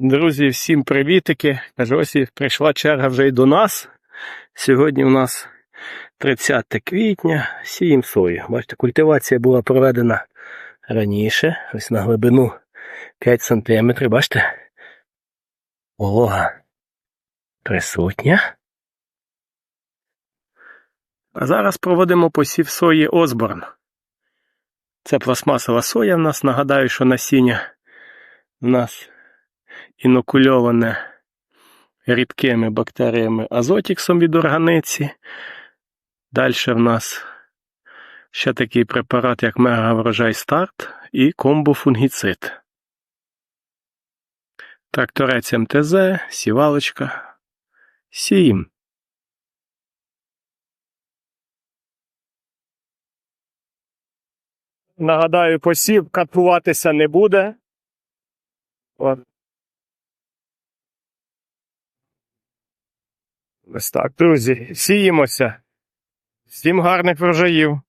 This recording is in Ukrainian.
Друзі, всім привітики. Кажу, ось і прийшла черга вже й до нас. Сьогодні у нас 30 квітня, сієм сою. Бачите, культивація була проведена раніше, ось на глибину 5 см. Бачите? Волога присутня. А зараз проводимо посів сої Осборн. Це пластмасова соя в нас. Нагадаю, що насіння в нас інокульоване рідкими бактеріями азотіксом від органиці. Далі в нас ще такий препарат, як мегаврожай старт і комбофунгіцид. Тракторець МТЗ, сівалочка. Сіїм. Нагадаю, посів катуватися не буде. От. Ось так, друзі, сіємося. Всім гарних врожаїв.